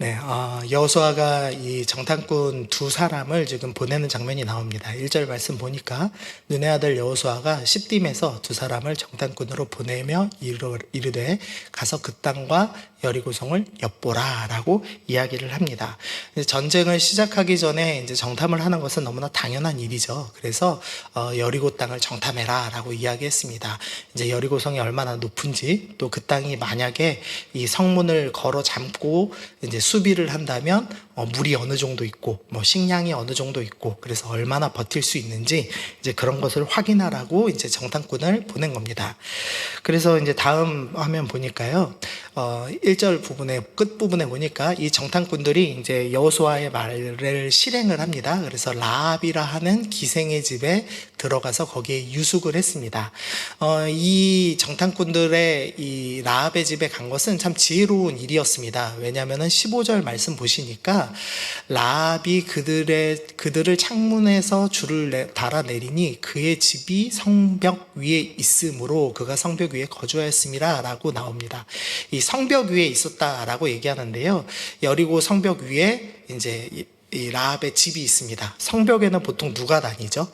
네, 어, 여호수아가 이 정탐꾼 두 사람을 지금 보내는 장면이 나옵니다. 1절 말씀 보니까 눈의 아들 여호수아가 십딤에서 두 사람을 정탐꾼으로 보내며 이르- 이르되 가서 그 땅과 여리고성을 엿보라라고 이야기를 합니다. 전쟁을 시작하기 전에 이제 정탐을 하는 것은 너무나 당연한 일이죠. 그래서 어, 여리고 땅을 정탐해라라고 이야기했습니다. 이제 여리고성이 얼마나 높은지 또 그 땅이 만약에 이 성문을 걸어 잠고 이제 수비를 한다면 어, 물이 어느 정도 있고 뭐 식량이 어느 정도 있고 그래서 얼마나 버틸 수 있는지 이제 그런 것을 확인하라고 이제 정탐꾼을 보낸 겁니다. 그래서 이제 다음 화면 보니까요. 어, 1절 부분에 끝 부분에 보니까 이 정탐꾼들이 이제 여호수아의 말을 실행을 합니다. 그래서 라합이라 하는 기생의 집에 들어가서 거기에 유숙을 했습니다. 어, 이 정탐꾼들의 이 라합의 집에 간 것은 참 지혜로운 일이었습니다. 왜냐하면은 15절 말씀 보시니까 라합이 그들의 그들을 창문에서 줄을 내- 달아 내리니 그의 집이 성벽 위에 있으므로 그가 성벽 위에 거주하였음이라라고 나옵니다. 이 성벽 위에 있었다라고 얘기하는데요. 여리고 성벽 위에 이제 이- 이 라합의 집이 있습니다. 성벽에는 보통 누가 다니죠?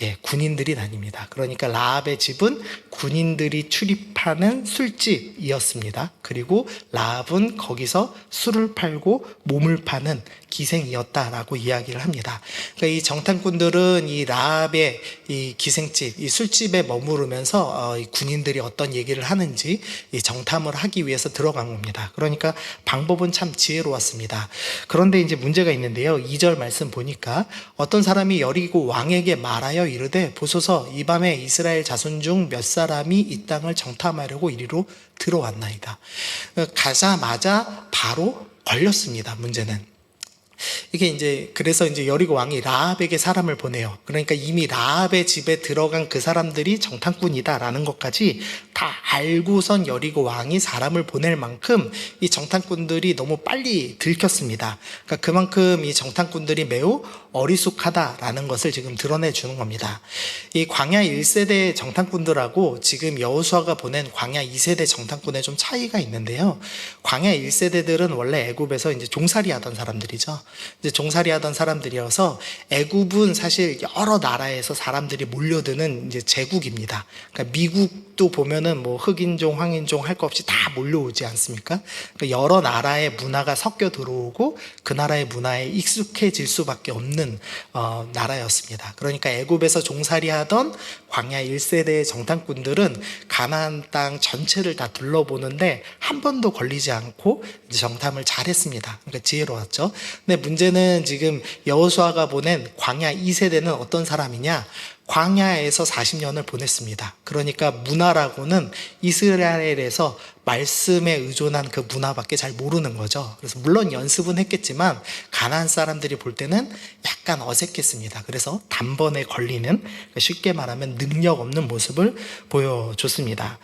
예, 군인들이 다닙니다. 그러니까 라합의 집은 군인들이 출입하는 술집이었습니다. 그리고 라합은 거기서 술을 팔고 몸을 파는 기생이었다라고 이야기를 합니다. 그러니까 이 정탐꾼들은 이 라합의 이 기생집, 이 술집에 머무르면서 어, 이 군인들이 어떤 얘기를 하는지 이 정탐을 하기 위해서 들어간 겁니다. 그러니까 방법은 참 지혜로웠습니다. 그런데 이제 문제가 있는데요. 2절 말씀 보니까 어떤 사람이 여리고 왕에게 말하여 이르되 보소서 이 밤에 이스라엘 자손 중 몇 사람이 이 땅을 정탐하려고 이리로 들어왔나이다. 가자마자 바로 걸렸습니다. 문제는. 이게 이제 그래서 이제 여리고 왕이 라합에게 사람을 보내요. 그러니까 이미 라합의 집에 들어간 그 사람들이 정탐꾼이다라는 것까지 다 알고선 여리고 왕이 사람을 보낼 만큼 이 정탐꾼들이 너무 빨리 들켰습니다. 그러니까 그만큼 이 정탐꾼들이 매우 어리숙하다라는 것을 지금 드러내 주는 겁니다. 이 광야 1세대 정탐꾼들하고 지금 여호수아가 보낸 광야 2세대 정탐꾼의 좀 차이가 있는데요. 광야 1세대들은 원래 애굽에서 이제 종살이 하던 사람들이죠. 이제 종살이 하던 사람들이어서 애굽은 사실 여러 나라에서 사람들이 몰려드는 이제 제국입니다. 그러니까 미국도 보면은 뭐 흑인종, 황인종 할 거 없이 다 몰려오지 않습니까? 그러니까 여러 나라의 문화가 섞여 들어오고 그 나라의 문화에 익숙해질 수밖에 없는 어, 나라였습니다. 그러니까 애굽에서 종살이 하던 광야 1세대의 정탐꾼들은 가나안 땅 전체를 다 둘러보는데 한 번도 걸리지 않고 정탐을 잘했습니다. 그러니까 지혜로웠죠. 근데 문제는 지금 여호수아가 보낸 광야 2세대는 어떤 사람이냐? 광야에서 40년을 보냈습니다. 그러니까 문화라고는 이스라엘에서 말씀에 의존한 그 문화밖에 잘 모르는 거죠. 그래서 물론 연습은 했겠지만 가나안 사람들이 볼 때는 약간 어색했습니다. 그래서 단번에 걸리는 그러니까 쉽게 말하면 능력 없는 모습을 보여줬습니다.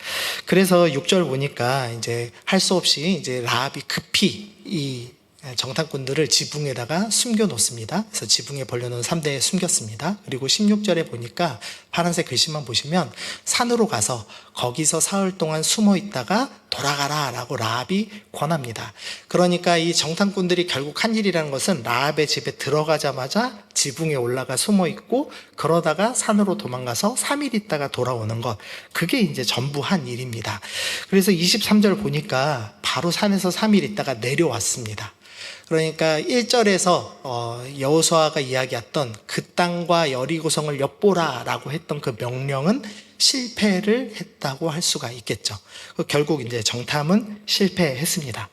그래서 6절 보니까 이제 할 수 없이 이제 라합이 급히 이 정탐꾼들을 지붕에다가 숨겨 놓습니다. 그래서 지붕에 벌려놓은 3대에 숨겼습니다. 그리고 16절에 보니까 파란색 글씨만 보시면 산으로 가서 거기서 사흘 동안 숨어 있다가 돌아가라 라고 라합이 권합니다. 그러니까 이 정탐꾼들이 결국 한 일이라는 것은 라합의 집에 들어가자마자 지붕에 올라가 숨어 있고 그러다가 산으로 도망가서 3일 있다가 돌아오는 것. 그게 이제 전부 한 일입니다. 그래서 23절 보니까 바로 산에서 3일 있다가 내려왔습니다. 그러니까 1절에서 어, 여호수아가 이야기했던 그 땅과 여리고성을 엿보라라고 했던 그 명령은 실패를 했다고 할 수가 있겠죠. 그 결국 이제 정탐은 실패했습니다.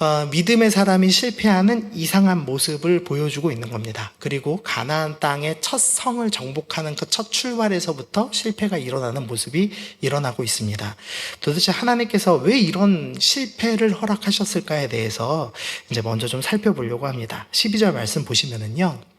어, 믿음의 사람이 실패하는 이상한 모습을 보여주고 있는 겁니다. 그리고 가나안 땅의 첫 성을 정복하는 그 첫 출발에서부터 실패가 일어나는 모습이 일어나고 있습니다. 도대체 하나님께서 왜 이런 실패를 허락하셨을까에 대해서 이제 먼저 좀 살펴보려고 합니다. 12절 말씀 보시면은요.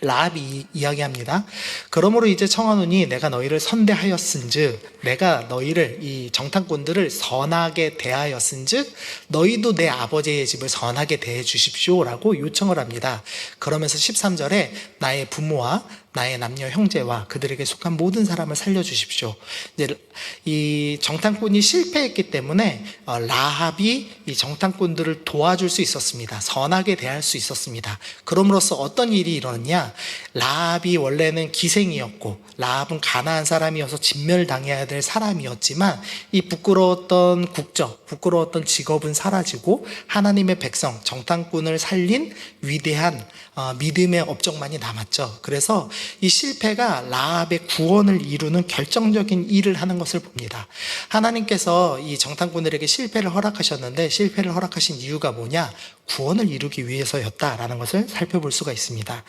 라합이 이야기합니다. 그러므로 이제 청하노니 내가 너희를 선대하였은즉 내가 너희를 이 정탐꾼들을 선하게 대하였은즉 너희도 내 아버지의 집을 선하게 대해 주십시오라고 요청을 합니다. 그러면서 13절에 나의 부모와 나의 남녀 형제와 그들에게 속한 모든 사람을 살려주십시오. 이제 이 정탐꾼이 실패했기 때문에 어, 라합이 이 정탐꾼들을 도와줄 수 있었습니다. 선하게 대할 수 있었습니다. 그럼으로써 어떤 일이 일어났냐? 라합이 원래는 기생이었고 라합은 가나안 사람이어서 진멸당해야 될 사람이었지만 이 부끄러웠던 국적, 부끄러웠던 직업은 사라지고 하나님의 백성 정탐꾼을 살린 위대한 어, 믿음의 업적만이 남았죠. 그래서 이 실패가 라합의 구원을 이루는 결정적인 일을 하는 것을 봅니다. 하나님께서 이 정탐꾼들에게 실패를 허락하셨는데 실패를 허락하신 이유가 뭐냐? 구원을 이루기 위해서였다라는 것을 살펴볼 수가 있습니다.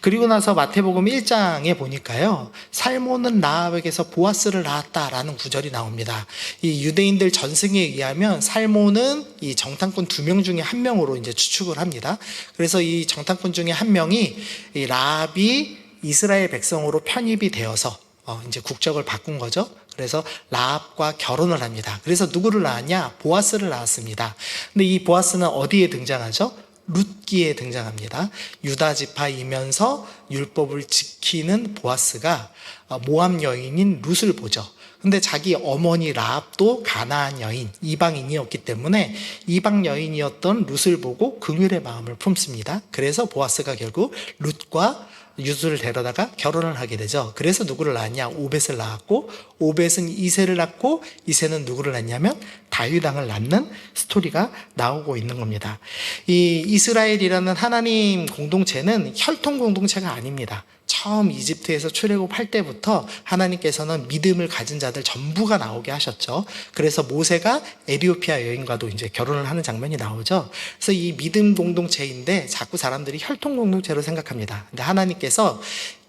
그리고 나서 마태복음 1장에 보니까요. 살모는 라합에게서 보아스를 낳았다라는 구절이 나옵니다. 이 유대인들 전승에 의하면 살모는 이 정탐꾼 두 명 중에 한 명으로 이제 추측을 합니다. 그래서 이 정탐꾼 중에 한 명이 이 라합이 이스라엘 백성으로 편입이 되어서 어, 이제 국적을 바꾼 거죠. 그래서 라합과 결혼을 합니다. 그래서 누구를 낳았냐? 보아스를 낳았습니다. 근데 이 보아스는 어디에 등장하죠? 룻기에 등장합니다. 유다 지파이면서 율법을 지키는 보아스가 어, 모함 여인인 룻을 보죠. 근데 자기 어머니 라합도 가나안 여인, 이방인이었기 때문에 이방 여인이었던 룻을 보고 긍휼의 마음을 품습니다. 그래서 보아스가 결국 룻과 유수를 데려다가 결혼을 하게 되죠. 그래서 누구를 낳았냐? 오벳을 낳았고 오벳은 이세를 낳고 이세는 누구를 낳냐면 다윗 왕을 낳는 스토리가 나오고 있는 겁니다. 이 이스라엘이라는 하나님 공동체는 혈통 공동체가 아닙니다. 처음 이집트에서 출애굽할 때부터 하나님께서는 믿음을 가진 자들 전부가 나오게 하셨죠. 그래서 모세가 에리오피아 여인과도 이제 결혼을 하는 장면이 나오죠. 그래서 이 믿음 공동체인데 자꾸 사람들이 혈통 공동체로 생각합니다. 근데 하나님께서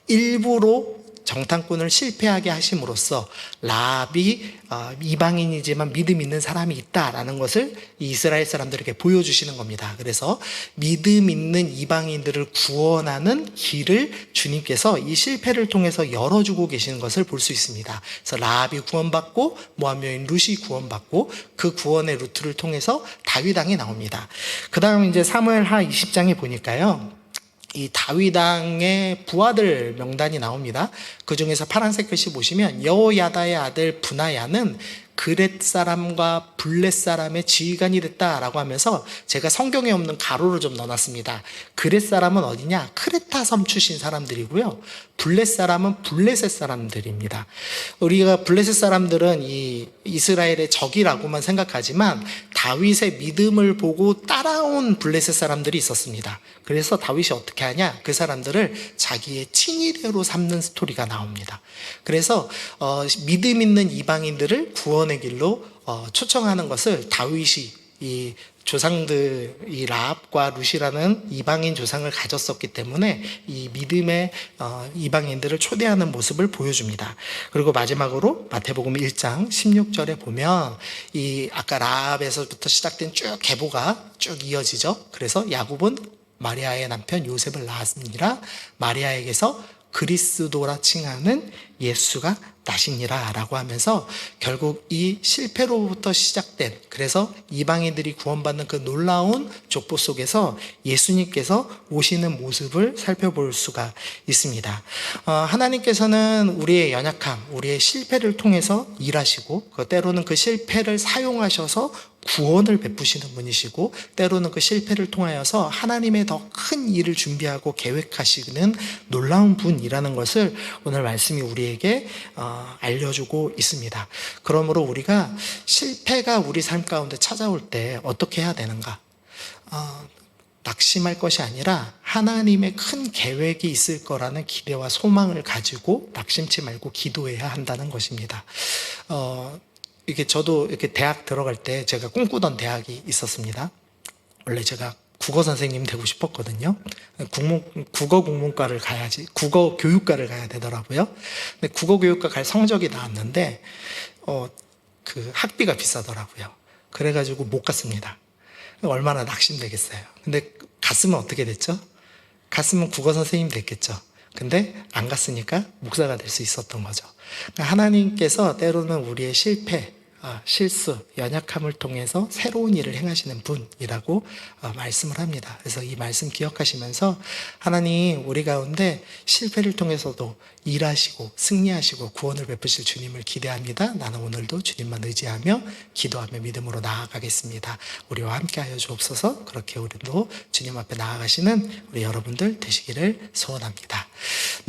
일부러 정탐꾼을 실패하게 하심으로써 라합이 어, 이방인이지만 믿음 있는 사람이 있다라는 것을 이스라엘 사람들에게 보여주시는 겁니다. 그래서 믿음 있는 이방인들을 구원하는 길을 주님께서 이 실패를 통해서 열어주고 계시는 것을 볼 수 있습니다. 그래서 라합이 구원받고 모함 여인 룻이 구원받고 그 구원의 루트를 통해서 다윗 왕이 나옵니다. 그 다음 이제 사무엘 하 20장에 보니까요. 이 다윗왕의 부하들 명단이 나옵니다. 그 중에서 파란색 글씨 보시면 여호야다의 아들 분하야는 그렛 사람과 블렛 사람의 지휘관이 됐다라고 하면서 제가 성경에 없는 가로를 좀 넣어놨습니다. 그렛 사람은 어디냐? 크레타 섬 출신 사람들이고요. 블렛 사람은 블레셋 사람들입니다. 우리가 블레셋 사람들은 이 이스라엘의 적이라고만 생각하지만 다윗의 믿음을 보고 따라온 블레셋 사람들이 있었습니다. 그래서 다윗이 어떻게 하냐? 그 사람들을 자기의 친위대로 삼는 스토리가 나옵니다. 그래서 어, 믿음 있는 이방인들을 구원 의 길로 어, 초청하는 것을 다윗이 이 조상들 이 라합과 룻이라는 이방인 조상을 가졌었기 때문에 이 믿음의 어, 이방인들을 초대하는 모습을 보여줍니다. 그리고 마지막으로 마태복음 1장 16절에 보면 이 아까 라합에서부터 시작된 쭉 계보가 쭉 이어지죠. 그래서 야곱은 마리아의 남편 요셉을 낳았느니라 마리아에게서 그리스도라 칭하는 예수가 나시니라 라고 하면서 결국 이 실패로부터 시작된 그래서 이방인들이 구원받는 그 놀라운 족보 속에서 예수님께서 오시는 모습을 살펴볼 수가 있습니다. 어, 하나님께서는 우리의 연약함, 우리의 실패를 통해서 일하시고 그 때로는 그 실패를 사용하셔서 구원을 베푸시는 분이시고 때로는 그 실패를 통하여서 하나님의 더 큰 일을 준비하고 계획하시는 놀라운 분이라는 것을 오늘 말씀이 우리에게 어, 알려주고 있습니다. 그러므로 우리가 실패가 우리 삶 가운데 찾아올 때 어떻게 해야 되는가? 어, 낙심할 것이 아니라 하나님의 큰 계획이 있을 거라는 기대와 소망을 가지고 낙심치 말고 기도해야 한다는 것입니다. 어, 이게 저도 이렇게 대학 들어갈 때 제가 꿈꾸던 대학이 있었습니다. 원래 제가 국어 선생님 되고 싶었거든요. 국문, 국어 국문과를 가야지, 국어 교육과를 가야 되더라고요. 근데 국어 교육과 갈 성적이 나왔는데, 어, 그 학비가 비싸더라고요. 그래가지고 못 갔습니다. 얼마나 낙심되겠어요. 근데 갔으면 어떻게 됐죠? 갔으면 국어 선생님 됐겠죠. 근데 안 갔으니까 목사가 될 수 있었던 거죠. 하나님께서 때로는 우리의 실패, 어, 실수, 연약함을 통해서 새로운 일을 행하시는 분이라고 어, 말씀을 합니다. 그래서 이 말씀 기억하시면서 하나님 우리 가운데 실패를 통해서도 일하시고 승리하시고 구원을 베푸실 주님을 기대합니다. 나는 오늘도 주님만 의지하며 기도하며 믿음으로 나아가겠습니다. 우리와 함께하여 주옵소서. 그렇게 우리도 주님 앞에 나아가시는 우리 여러분들 되시기를 소원합니다.